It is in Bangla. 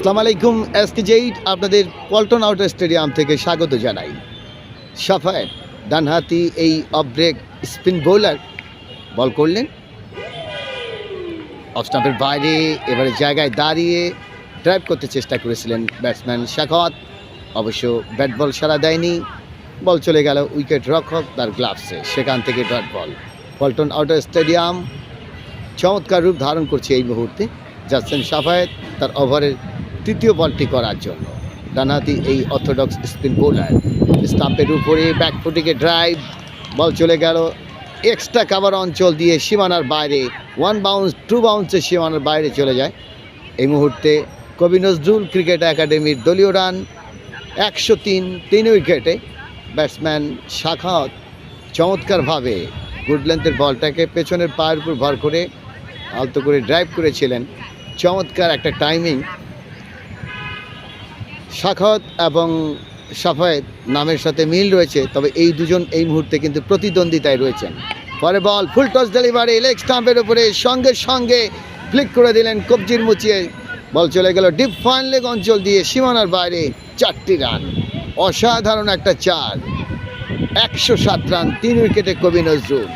আসসালামু আলাইকুম এসকে জেইড আপনাদের পল্টন আউটার স্টেডিয়াম থেকে স্বাগত জানাই। সাফায়েত, ডানহাতি এই অফব্রেক স্পিন বোলার, বল করলেন। অফ স্টাম্পের বাইরে এবারে জায়গায় দাঁড়িয়ে ড্রাইভ করতে চেষ্টা করেছিলেন ব্যাটসম্যান শাখাওয়াত অবশ্য ব্যাট বল সারা দেয়নি। বল চলে গেল উইকেট রক্ষক তার গ্লাভসে। সেখান থেকে dot ball. Paltan outer stadium চমৎকার রূপ ধারণ করছে এই মুহূর্তে। যাচ্ছেন সাফায়েত, তার ওভারের তৃতীয় বলটি করার জন্য। ডানহাতি এই অর্থোডক্স স্পিন বোলার। স্টাম্পের উপরে ব্যাক ফুটিকে ড্রাইভ বল চলে গেল। এক্সট্রা কাভার অঞ্চল দিয়ে সীমানার বাইরে ওয়ান বাউন্স টু বাউন্সে সীমানার বাইরে চলে যায়। এই মুহূর্তে কবি নজরুল ক্রিকেট একাডেমির দলীয় রান একশো তিন তিন উইকেটে ব্যাটসম্যান শাখাওয়াত চমৎকারভাবে গুড লেন্থের বলটাকে পেছনের পায়ের উপর ভর করে আলতো করে ড্রাইভ করেছিলেন। চমৎকার একটা টাইমিং শাখাওয়াত এবং সাফায়েত নামের সাথে মিল রয়েছে, তবে এই দুজন এই মুহূর্তে কিন্তু প্রতিদ্বন্দ্বিতায় রয়েছেন। পরে ball, full toss delivery, leg স্টাম্পের উপরে সঙ্গে সঙ্গে ফ্লিক করে দিলেন, কবজির মুচিয়ে বল চলে গেল ডিপ ফাইন লেগ অঞ্চল দিয়ে সীমানার বাইরে চারটি রান। অসাধারণ একটা চার, একশো সাত রান, তিন উইকেটে কবি নজরুল।